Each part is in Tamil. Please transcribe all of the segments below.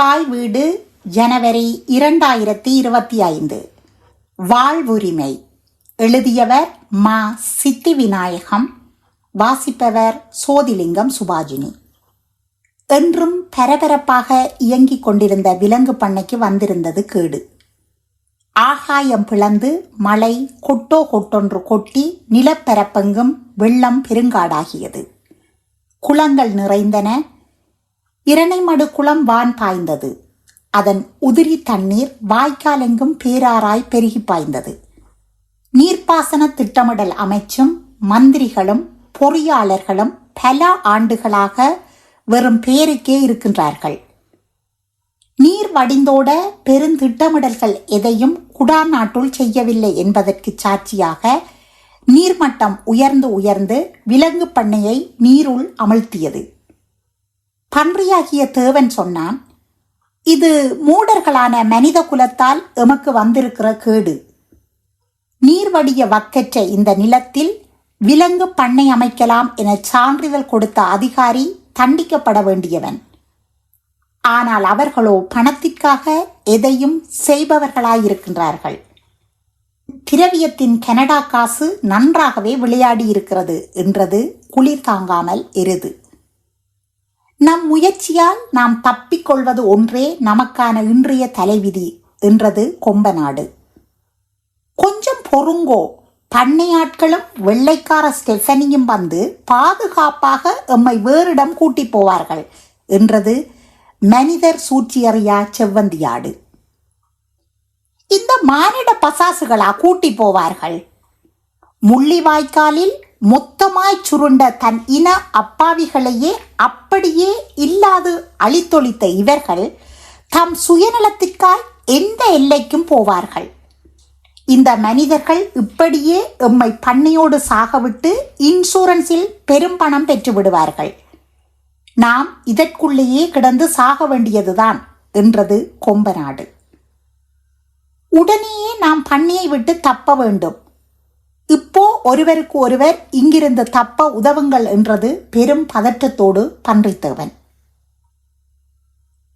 தாய் வீடு ஜனவரி இரண்டாயிரத்தி இருபத்தி ஐந்து. வாழ்வுரிமை. எழுதியவர் மா. சித்தி விநாயகம் வாசிப்பவர் சோதிலிங்கம் சுபாஜினி. என்றும் பரபரப்பாக இயங்கிக் கொண்டிருந்த விலங்கு பண்ணைக்கு வந்திருந்தது கேடு. ஆகாயம் பிளந்து மழை கொட்டோ கொட்டொன்று கொட்டி நிலப்பரப்பெங்கும் வெள்ளம் பெருங்காடாகியது. குளங்கள் நிறைந்தன இரணைமடு குளம் வான் பாய்ந்தது. அதன் உதிரி தண்ணீர் வாய்க்காலெங்கும் பேராராய் பெருகி பாய்ந்தது. நீர்ப்பாசன திட்டமிடல் அமைச்சும் மந்திரிகளும் பொறியாளர்களும் பல ஆண்டுகளாக வெறும் பேருக்கே இருக்கின்றார்கள். நீர் வடிந்தோட பெருந்திட்டமிடல்கள் எதையும் குடாநாட்டுள் செய்யவில்லை என்பதற்கு சாட்சியாக நீர்மட்டம் உயர்ந்து உயர்ந்து விலங்கு பண்ணையை நீருள் அமழ்த்தியது. பன்றியாகிய தேவன் சொன்னான் இது மூடர்களான மனித குலத்தால் எமக்கு வந்திருக்கிற கேடு. நீர்வடிய வக்கற்ற இந்த நிலத்தில் விலங்கு பண்ணை அமைக்கலாம் என சான்றிதழ் கொடுத்த அதிகாரி தண்டிக்கப்பட வேண்டியவன். ஆனால் அவர்களோ பணத்திற்காக எதையும் செய்பவர்களாயிருக்கின்றார்கள். திரவியத்தின் கனடா காசு நன்றாகவே விளையாடி இருக்கிறது என்றது குளிர் தாங்காமல் எருது. நம் முயற்சியால் நாம் தப்பிக்கொள்வது ஒன்றே நமக்கான இன்றைய தலைவிதி என்றது கொம்பநாடு. கொஞ்சம் பொறுங்கோ. பண்ணையாட்களும் வெள்ளைக்கார ஸ்டெஃபனியும் வந்து பாதுகாப்பாக எம்மை வேறிடம் கூட்டி போவார்கள் என்றது மனிதர் சூழ்ச்சியறியா செவ்வந்தியாடு. இந்த மானிட பசாசுகளா கூட்டி போவார்கள்? முள்ளிவாய்க்காலில் மொத்தமாய் சுருண்ட தன் இன அப்பாவிகளையே அப்படியே இல்லாது அழித்தொழித்த இவர்கள் தம் சுயநலத்திற்காய் எந்த எல்லைக்கும் போவார்கள்? இந்த மனிதர்கள் இப்படியே எம்மை பண்ணையோடு சாகவிட்டு இன்சூரன்ஸில் பெரும் பணம் பெற்று விடுவார்கள். நாம் இதற்குள்ளேயே கிடந்து சாக வேண்டியதுதான் என்றது கொம்பநாடு உடனேயே நாம் பண்ணையை விட்டு தப்ப வேண்டும். இப்போ ஒருவருக்கு ஒருவர் இங்கிருந்து தப்ப உதவுங்கள் என்றது பெரும் பதற்றத்தோடு பன்றித்தேவன்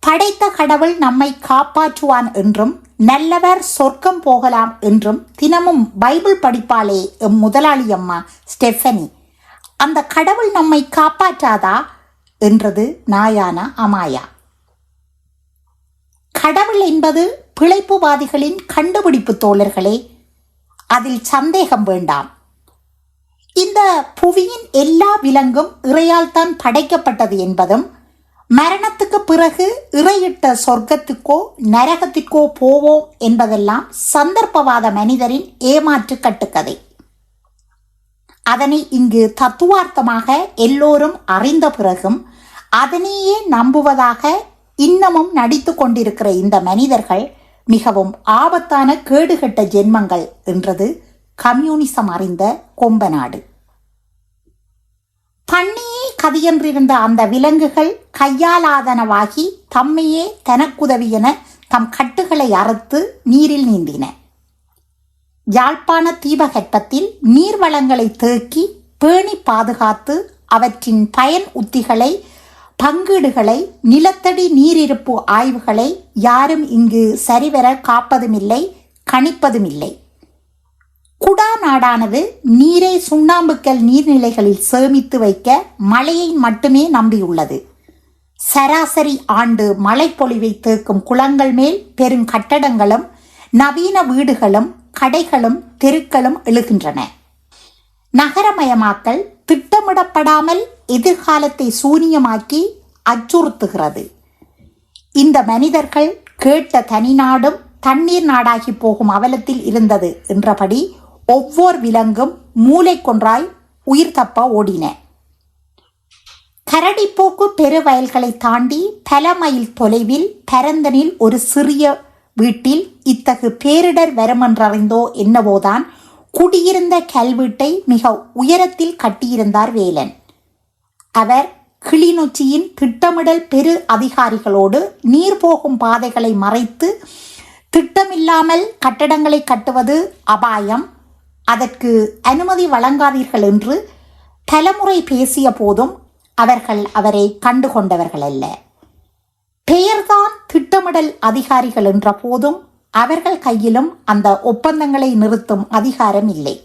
படைத்த கடவுள் நம்மை காப்பாற்றுவான் என்றும் நல்லவர் சொர்க்கம் போகலாம் என்றும் தினமும் பைபிள் படிப்பாளே எம் முதலாளி அம்மா ஸ்டெஃபனி. அந்த கடவுள் நம்மை காப்பாற்றாதா என்றது நாயான அமாயா. கடவுள் என்பது பிழைப்புவாதிகளின் கண்டுபிடிப்பு தோழர்களே அதில் சந்தேகம் வேண்டாம். இந்த புவியின் எல்லா விலங்கும் இறையால் தான் படைக்கப்பட்டது என்பதும் மரணத்துக்கு பிறகு இறையிட்ட சொர்க்கத்துக்கோ நரகத்திற்கோ போவோம் என்பதெல்லாம் சந்தர்ப்பவாத மனிதரின் ஏமாற்று கட்டுக்கதை. அதனை இங்கு தத்துவார்த்தமாக எல்லோரும் அறிந்த பிறகும் அதனையே நம்புவதாக இன்னமும் நடித்து கொண்டிருக்கிற இந்த மனிதர்கள் மிகவும் ஆபத்தான கேடுகட்ட ஜென்மங்கள் என்றது கம்யூனிசம் அறிந்த கொம்பநாடு. பண்ணியே கதியென்றிருந்த அந்த விலங்குகள் கையாலாதனவாகி தம்மையே தனக்குதவியென தம் கட்டுகளை அறுத்து நீரில் நீந்தின. யாழ்ப்பாண தீபகற்பத்தில் நீர்வளங்களை தேக்கி பேணி பாதுகாத்து அவற்றின் பயன் உத்திகளை பங்கீடுகளை நிலத்தடி நீரிருப்பு ஆய்வுகளை யாரும் இங்கு சரிவர காப்பதுமில்லை கணிப்பதுமில்லை. குடா நாடானது நீரை சுண்ணாம்புக்கல் நீர்நிலைகளில் சேமித்து வைக்க மழையை மட்டுமே நம்பியுள்ளது. சராசரி ஆண்டு மழைப்பொழிவை தேக்கும் குளங்கள் மேல் பெரும் கட்டடங்களும் நவீன வீடுகளும் கடைகளும் தெருக்களும் எழுகின்றன. நகரமயமாக்கல் திட்டமிடப்படாமல் எதிர்காலத்தை சூனியமாக்கி அச்சுறுத்துகிறது. இந்த மனிதர்கள் கேட்ட தனிநாடும் தண்ணீர் நாடாகி போகும் அவலத்தில் இருந்தது என்றபடி ஒவ்வொரு விலங்கும் மூளை கொன்றாய் உயிர் தப்ப ஓடின. கரடிப்போக்கு பெருவயல்களை தாண்டி பல மைல் தொலைவில் பரந்தனில் ஒரு சிறிய வீட்டில் இத்தகு பேரிடர் வருமென்றறிந்தோ என்னவோதான் குடியிருந்த கல்வீட்டை மிக உயரத்தில் கட்டியிருந்தார் வேலன். அவர் கிளிநொச்சியின் திட்டமிடல் பெரு அதிகாரிகளோடு நீர் போகும் பாதைகளை மறைத்து திட்டமில்லாமல் கட்டடங்களை கட்டுவது அபாயம். அதற்கு அனுமதி வழங்காதீர்கள் என்று பலமுறை பேசிய போதும் அவர்கள் அவரை கண்டுகொண்டவர்கள் அல்ல. பெயர்தான் திட்டமிடல் அதிகாரிகள் என்ற போதும் அவர்கள் கையிலும் அந்த ஒப்பந்தங்களை நிறுத்தும் அதிகாரம் இல்லை.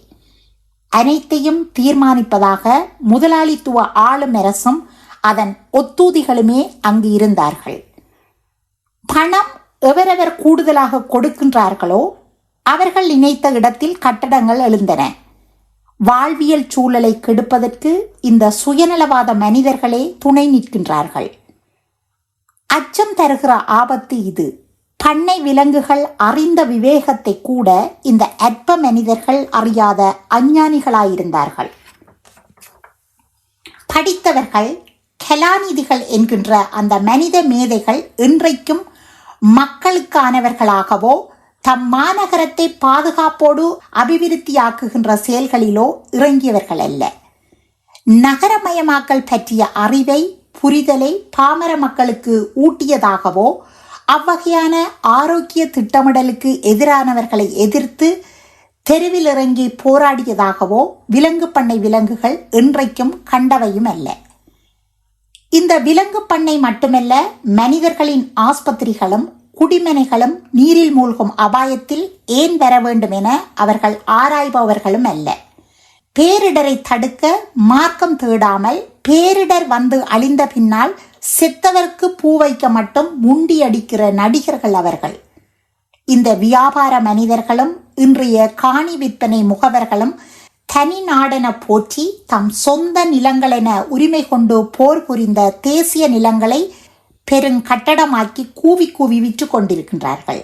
அனைத்தையும் தீர்மானிப்பதாக முதலாளித்துவ ஆளும் அரசும் அதன் ஒத்தூதிகளுமே அங்கு இருந்தார்கள். பணம் எவரெவர் கூடுதலாக கொடுக்கின்றார்களோ அவர்கள் நினைத்த இடத்தில் கட்டடங்கள் எழுந்தன. வாழ்வியல் சூழலை கெடுப்பதற்கு இந்த சுயநலவாத மனிதர்களே துணை நிற்கின்றார்கள். அச்சம் தருகிற ஆபத்து இது. பண்ணை விலங்குகள் அறிந்த விவேகத்தை கூட இந்த அற்ப மனிதர்கள் அறியாத அஞ்ஞானிகளாயிருந்தார்கள். படித்தவர்கள் கலாநிதிகள் என்கின்ற அந்த மனித மேதைகள் இன்றைக்கும் மக்களுக்கானவர்களாகவோ தம் மாநகரத்தை பாதுகாப்போடு அபிவிருத்தியாக்குகின்ற செயல்களிலோ இறங்கியவர்கள் அல்ல நகரமயமாக்கல் பற்றிய அறிவை புரிதலை பாமர மக்களுக்கு ஊட்டியதாகவோ அவ்வகையான ஆரோக்கிய திட்டமிடலுக்கு எதிரானவர்களை எதிர்த்து தெருவில் இறங்கி போராடியதாகவோ விலங்கு பண்ணை விலங்குகள் இன்றைக்கும் கண்டவையும் அல்ல. இந்த விலங்கு பண்ணை மட்டுமல்ல மனிதர்களின் ஆஸ்பத்திரிகளும் குடிமனைகளும் நீரில் மூழ்கும் அபாயத்தில் ஏன் வர வேண்டும் என அவர்கள் ஆராய்பவர்களும் அல்ல. பேரிடரை தடுக்க மார்க்கம் தேடாமல் பேரிடர் வந்து அழிந்த பின்னால் செத்தவர்க்கு பூ வைக்க மட்டும் முண்டி அடிக்கிற நடிகர்கள் அவர்கள். இந்த வியாபார மனிதர்களும் இன்றைய காணி விற்பனை முகவர்களும் தனி நாடென போற்றி தம் சொந்த நிலங்களென உரிமை கொண்டு போர் புரிந்த தேசிய நிலங்களை பெருங்கட்டடமாக்கி கூவி கூவி விற்று கொண்டிருக்கின்றார்கள்.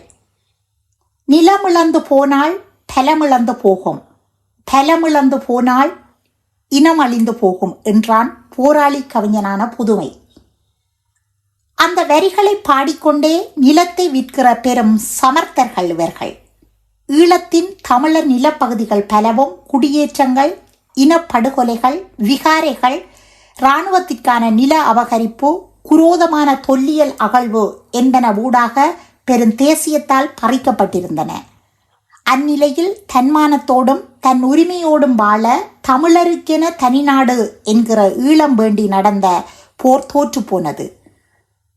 நிலமிழந்து போனால் பலமிழந்து போகும். பலமிழந்து போனால் இனம் அழிந்து போகும் என்றான் போராளி கவிஞனான புதுமை. அந்த வரிகளை பாடிக்கொண்டே நிலத்தை விற்கிற பெரும் சமர்த்தர்கள் இவர்கள். ஈழத்தின் தமிழர் நிலப்பகுதிகள் பலவும் குடியேற்றங்கள் இனப்படுகொலைகள் விகாரைகள் இராணுவத்திற்கான நில அபகரிப்பு குரோதமான தொல்லியல் அகழ்வு என்பன ஊடாக பெருந்தேசியத்தால் பறிக்கப்பட்டிருந்தன. அந்நிலையில் தன்மானத்தோடும் தன் உரிமையோடும் வாழ தமிழருக்கென தனிநாடு என்கிற ஈழம் வேண்டி நடந்த போர் தோற்று போனது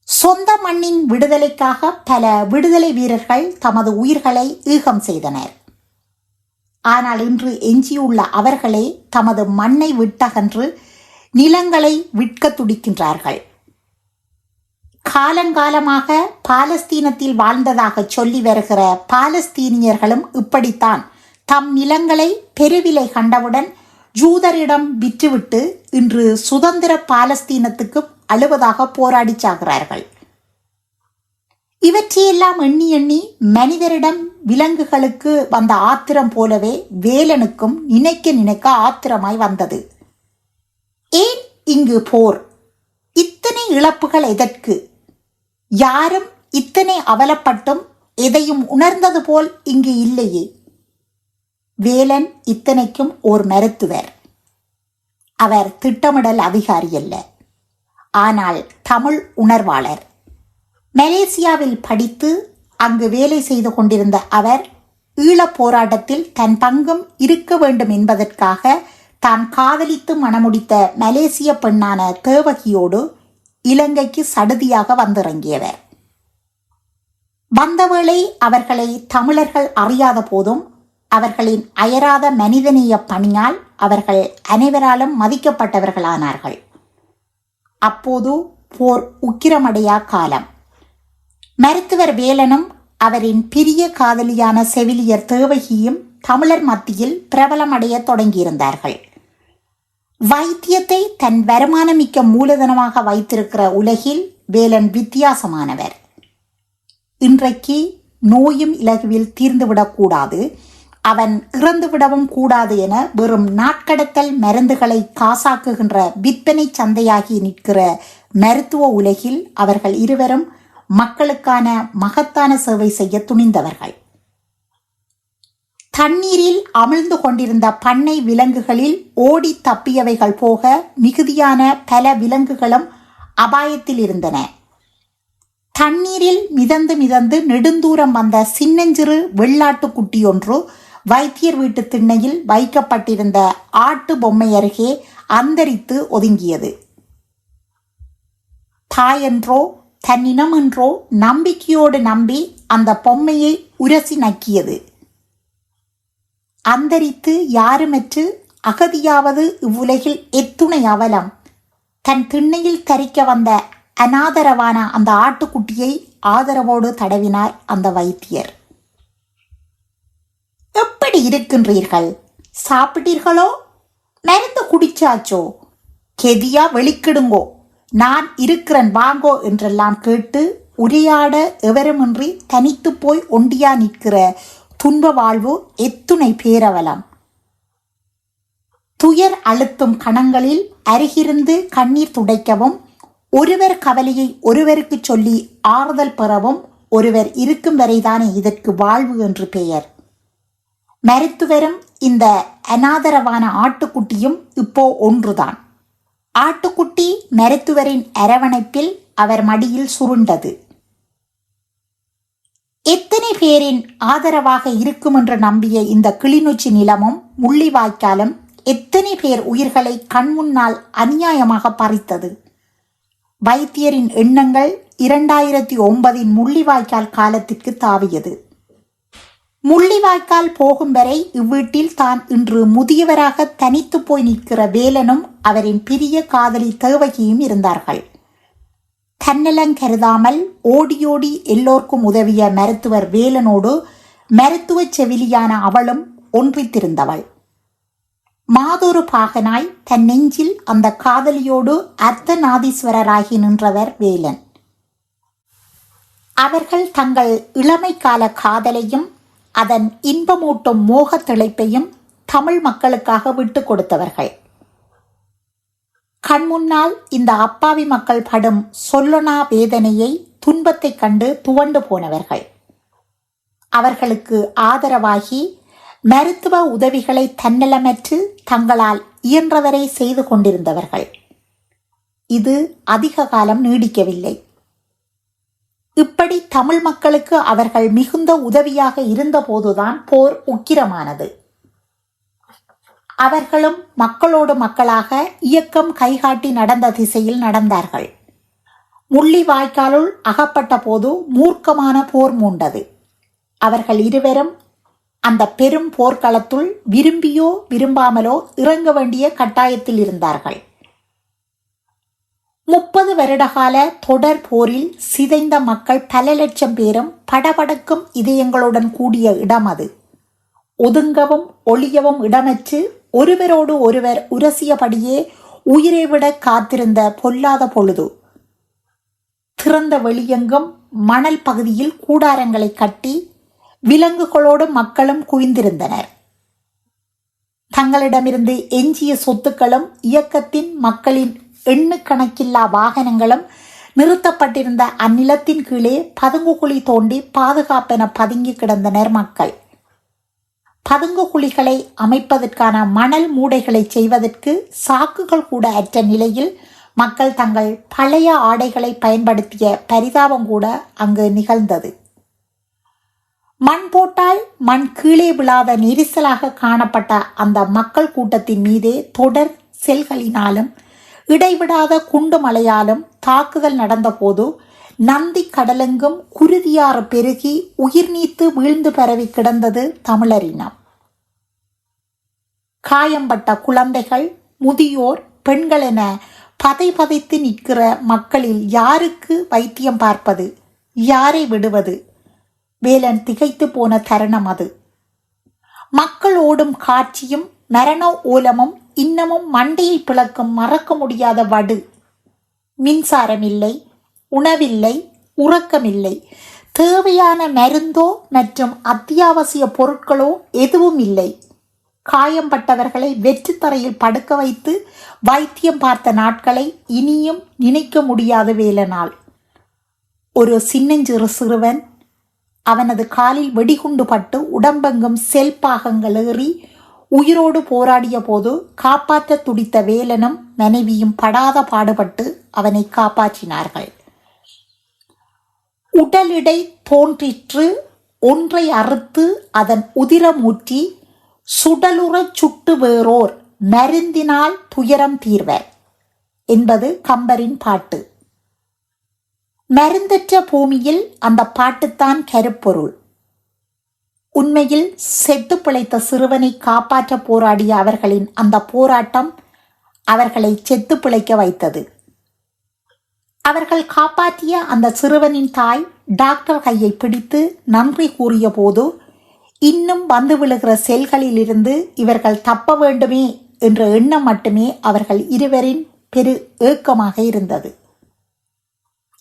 சொந்த மண்ணின் விடுதலைக்காக பல விடுதலை வீரர்கள் தமது உயிர்களை ஈகம் செய்தனர். ஆனால் இன்று எஞ்சியுள்ள அவர்களே தமது மண்ணை விட்டகன்று நிலங்களை விற்க துடிக்கின்றார்கள். காலங்காலமாக பாலஸ்தீனத்தில் வாழ்ந்ததாக சொல்லி வருகிற பாலஸ்தீனியர்களும் இப்படித்தான் தம் நிலங்களை பெருவிலை கண்டவுடன் ஜூதரிடம் விற்றுவிட்டு இன்று சுதந்திர பாலஸ்தீனத்துக்கு அழுவதாக போராடி சாகிறார்கள் இவற்றையெல்லாம் எண்ணி எண்ணி மனிதரிடம் விலங்குகளுக்கு வந்த ஆத்திரம் போலவே வேலனுக்கும் நினைக்க நினைக்க ஆத்திரமாய் வந்தது. ஏன் இங்கு போர்? இத்தனை இழப்புகள் எதற்கு? யாரும் இத்தனை அவலப்பட்டும் எதையும் உணர்ந்தது போல் இங்கு இல்லையே. வேலன் இத்தனைக்கும் ஓர் மருத்துவர். அவர் திட்டமிடல் அதிகாரி அல்ல. ஆனால் தமிழ் உணர்வாளர். மலேசியாவில் படித்து அங்கு வேலை செய்து கொண்டிருந்த அவர் ஈழப் போராட்டத்தில் தன் பங்கும் இருக்க வேண்டும் என்பதற்காக தான் காதலித்து மணமுடித்த மலேசிய பெண்ணான தேவகியோடு இலங்கைக்கு சடுதியாக வந்திறங்கியவர். வந்தவேளை அவர்களை தமிழர்கள் அறியாத போதும் அவர்களின் அயராத மனிதநேய பணியால் அவர்கள் அனைவராலும் மதிக்கப்பட்டவர்களானார்கள். அப்போது போர் உக்கிரமடையா காலம். மருத்துவர் வேலனும் அவரின் பிரிய காதலியான செவிலியர் தேவகியும் தமிழர் மத்தியில் பிரபலமடைய தொடங்கியிருந்தார்கள். வைத்தியத்தை தன் வருமானமிக்க மூலதனமாக வைத்திருக்கிற உலகில் வேலன் வித்தியாசமானவர். இன்றைக்கு நோயும் இலகுவில் தீர்ந்துவிடக்கூடாது. அவன் இறந்துவிடவும் கூடாது என வெறும் நாட்கடத்தல் மருந்துகளை காசாக்குகின்ற விற்பனை சந்தையாகி நிற்கிற மருத்துவ உலகில் அவர்கள் இருவரும் மக்களுக்கான மகத்தான சேவை செய்ய துணிந்தவர்கள். தண்ணீரில் அமிழ்ந்து கொண்டிருந்த பண்ணை விலங்குகளில் ஓடி தப்பியவைகள் போக மிகுதியான பல விலங்குகளும் அபாயத்தில் இருந்தன. தண்ணீரில் மிதந்து மிதந்து நெடுந்தூரம் வந்த சின்னஞ்சிறு வெள்ளாட்டு குட்டி ஒன்று வைத்தியர் வீட்டு திண்ணையில் வைக்கப்பட்டிருந்த ஆட்டு பொம்மை அருகே அந்தரித்து ஒதுங்கியது. தாயென்றோ தன்னினம் என்றோ நம்பிக்கையோடு நம்பி அந்த பொம்மையை உரசி நக்கியது. அந்தரித்து யாருமற்று அகதியாவது இவ்வுலகில் எத்துணை அவலம். தன் திண்ணையில் தரிக்க வந்த அனாதரவான அந்த ஆட்டுக்குட்டியை ஆதரவோடு தடவினார் அந்த வைத்தியர். எப்படி இருக்கின்றீர்கள்? சாப்பிட்டீர்களோ? மருந்து குடிச்சாச்சோ? கெதியா வெளிக்கிடுங்கோ. நான் இருக்கிறேன் வாங்கோ என்றெல்லாம் கேட்டு உரையாட எவருமின்றி தனித்து போய் ஒண்டியா நிற்கிற துன்ப வாழ்வு எத்துணை பேரவலம். துயர் அழுத்தும் கணங்களில் அருகிருந்து கண்ணீர் துடைக்கவும் ஒருவர் கவலையை ஒருவருக்கு சொல்லி ஆறுதல் பெறவும் ஒருவர் இருக்கும் வரைதானே இதற்கு வாழ்வு என்று பெயர். மருத்துவரும் இந்த அனாதரவான ஆட்டுக்குட்டியும் இப்போ ஒன்றுதான். ஆட்டுக்குட்டி மருத்துவரின் அரவணைப்பில் அவர் மடியில் சுருண்டது. எத்தனை பேரின் ஆதரவாக இருக்கும் என்று நம்பிய இந்த கிளிநொச்சி நிலமும் முள்ளிவாய்க்காலும் எத்தனை பேர் உயிர்களை கண்முன்னால் அநியாயமாக பறித்தது. வைத்தியரின் எண்ணங்கள் இரண்டாயிரத்தி ஒன்பதின் முள்ளிவாய்க்கால் காலத்திற்கு தாவியது. முள்ளிவாய்க்கால் போகும் வரை இவ்வீட்டில் தான் இன்று முதியவராக தனித்து போய் நிற்கிற வேலனும் அவரின் பிரிய காதலி தேவகியும் இருந்தார்கள். தன்னலம் கருதாமல் ஓடியோடி எல்லோருக்கும் உதவிய மருத்துவர் வேலனோடு மருத்துவ செவிலியான அவளும் ஒன்றித்திருந்தவள். மாதொரு பாகனாய் தன் நெஞ்சில் அந்த காதலியோடு அர்த்தநாதீஸ்வரராகி நின்றவர் வேலன். அவர்கள் தங்கள் இளமை கால காதலையும் அதன் இன்பமூட்டும் மோக திளைப்பையும் தமிழ் மக்களுக்காக விட்டு கொடுத்தவர்கள். கண்முன்னால் இந்த அப்பாவி மக்கள் படும் சொல்லனா வேதனையை துன்பத்தைக் கண்டு துவண்டு போனவர்கள். அவர்களுக்கு ஆதரவாகி மருத்துவ உதவிகளை தன்னலமற்று தங்களால் இயன்றவரை செய்து கொண்டிருந்தவர்கள். இது அதிக காலம் நீடிக்கவில்லை. இப்படி தமிழ் மக்களுக்கு அவர்கள் மிகுந்த உதவியாக இருந்தபோதுதான் போர் உக்கிரமானது. அவர்களும் மக்களோடு மக்களாக இயக்கம் கைகாட்டி நடந்த திசையில் நடந்தார்கள். முள்ளி வாய்க்காலுள் அகப்பட்ட போது மூர்க்கமான போர் மூண்டது. அவர்கள் இருவரும் அந்த பெரும் போர்க்களத்துள் விரும்பியோ விரும்பாமலோ இறங்க வேண்டிய கட்டாயத்தில் இருந்தார்கள். முப்பது வருடகால தொடர் போரில் சிதைந்த மக்கள் பல லட்சம் பேரும் படபடக்கும் இதயங்களுடன் கூடிய இடம் அது. ஒதுங்கவும் ஒளியவும் இடமற்று ஒருவரோடு ஒருவர் உரசியபடியே உயிரை விட காத்திருந்த பொல்லாத பொழுது. திறந்த வெளியெங்கும் மணல் பகுதியில் கூடாரங்களை கட்டி விலங்குகளோடு மக்களும் குவிந்திருந்தனர். தங்களிடமிருந்து எஞ்சிய சொத்துக்களும் இயக்கத்தின் மக்களின் எண்ணுக்கணக்கில்லா வாகனங்களும் நிறுத்தப்பட்டிருந்த அந்நிலத்தின் கீழே பதுங்கு குழி தோண்டி பாதுகாப்பென பதுங்கி கிடந்தனர் மக்கள். பதுங்கு குழிகளை அமைப்பதற்கான மணல் மூடைகளை செய்வதற்கு சாக்குகள் கூட அற்ற நிலையில் மக்கள் தங்கள் பழைய ஆடைகளை பயன்படுத்திய பரிதாபம் கூட அங்கு நிகழ்ந்தது. மண் போட்டால் மண் கீழே விழாத நெரிசலாக காணப்பட்ட அந்த மக்கள் கூட்டத்தின் மீதே தொடர் செல்களினாலும் இடைவிடாத குண்டு மழையாலும் தாக்குதல் நடந்தபோது நந்தி கடலெங்கும் குருதியாறு பெருகி உயிர் நீத்து வீழ்ந்து பரவி கிடந்தது தமிழரினம். காயம்பட்ட குழந்தைகள் முதியோர் பெண்கள் என பதை பதைத்து நிற்கிற மக்களில் யாருக்கு வைத்தியம் பார்ப்பது யாரை விடுவது? வேலன் திகைத்து போன தருணம் அது. மக்கள் ஓடும் காட்சியும் மரண ஓலமும் இன்னமும் மண்டையை பிளக்கும் மறக்க முடியாத வடு. மின்சாரம் இல்லை உணவில்லை உறக்கமில்லை. தேவையான மருந்தோ மற்றும் அத்தியாவசிய பொருட்களோ எதுவும் இல்லை காயம்பட்டவர்களை வெற்றுத்தரையில் படுக்க வைத்து வைத்தியம் பார்த்த நாட்களை இனியும் நினைக்க முடியாத வேலனால் ஒரு சின்னஞ்சிறு சிறுவன் அவனது காலில் வெடிகுண்டு பட்டு உடம்பெங்கும் செல் பாகங்கள் ஏறி உயிரோடு போராடிய போது காப்பாற்ற துடித்த வேலனும் மனைவியும் படாத பாடுபட்டு அவனை காப்பாற்றினார்கள். உடலிடை தோன்றிற்று ஒன்றை அறுத்து அதன் உதிரமூற்றி சுடலுறச் சுட்டு வேறோர் மருந்தினால் துயரம் தீர்வர் என்பது கம்பரின் பாட்டு. மருந்தற்ற பூமியில் அந்த பாட்டுத்தான் கருப்பொருள். உண்மையில் செத்து பிழைத்த சிறுவனை காப்பாற்ற போராடிய அவர்களின் அந்த போராட்டம் அவர்களை செத்து பிழைக்க வைத்தது. அவர்கள் காப்பாற்றிய அந்த சிறுவனின் தாய் டாக்டர் கையை பிடித்து நன்றி கூறிய போது இன்னும் வந்து விழுகிற செல்களிலிருந்து இவர்கள் தப்ப வேண்டுமே என்ற எண்ணம் மட்டுமே அவர்கள் இருவரின் பெரு ஏக்கமாக இருந்தது.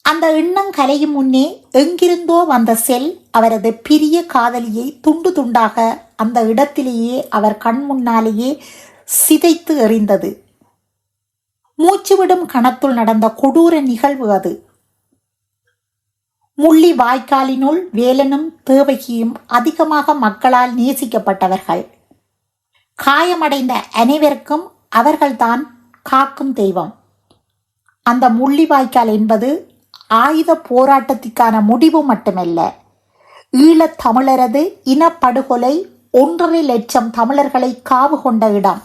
அந்த எண்ணம் கலையும் முன்னே எங்கிருந்தோ வந்த செல் அவரது பிரிய காதலியை துண்டு துண்டாக அந்த இடத்திலேயே அவர் கண் முன்னாலேயே சிதைத்து எறிந்தது. மூச்சுவிடும் கணத்துள் நடந்த கொடூர நிகழ்வு அது. முள்ளி வாய்க்காலினுள் வேலனும் தேவகியும் அதிகமாக மக்களால் நேசிக்கப்பட்டவர்கள். காயமடைந்த அனைவருக்கும் அவர்கள்தான் காக்கும் தெய்வம். அந்த முள்ளி வாய்க்கால் என்பது ஆயுத போராட்டத்திற்கான முடிவு மட்டுமல்ல. ஈழத் தமிழரது இனப்படுகொலை ஒன்றரை லட்சம் தமிழர்களை காவு கொண்ட இடம்.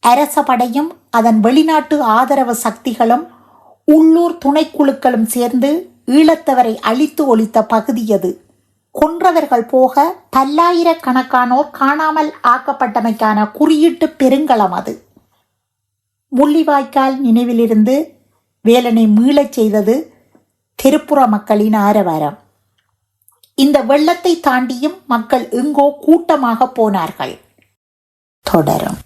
அரச படையும் அதன் வெளிநாட்டு ஆதரவு சக்திகளும் உள்ளூர் துணைக்குழுக்களும் சேர்ந்து ஈழத்தவரை அழித்து ஒழித்த பகுதி அது கொன்றவர்கள் போக பல்லாயிரக்கணக்கானோர் காணாமல் ஆக்கப்பட்டமைக்கான குறியீட்டு பெருங்களம் அது. முள்ளிவாய்க்கால் நினைவிலிருந்து வேலனை மீளச் செய்தது திருப்புற மக்களின் ஆரவாரம். இந்த வெள்ளத்தை தாண்டியும் மக்கள் எங்கோ கூட்டமாக போனார்கள். தொடரும்.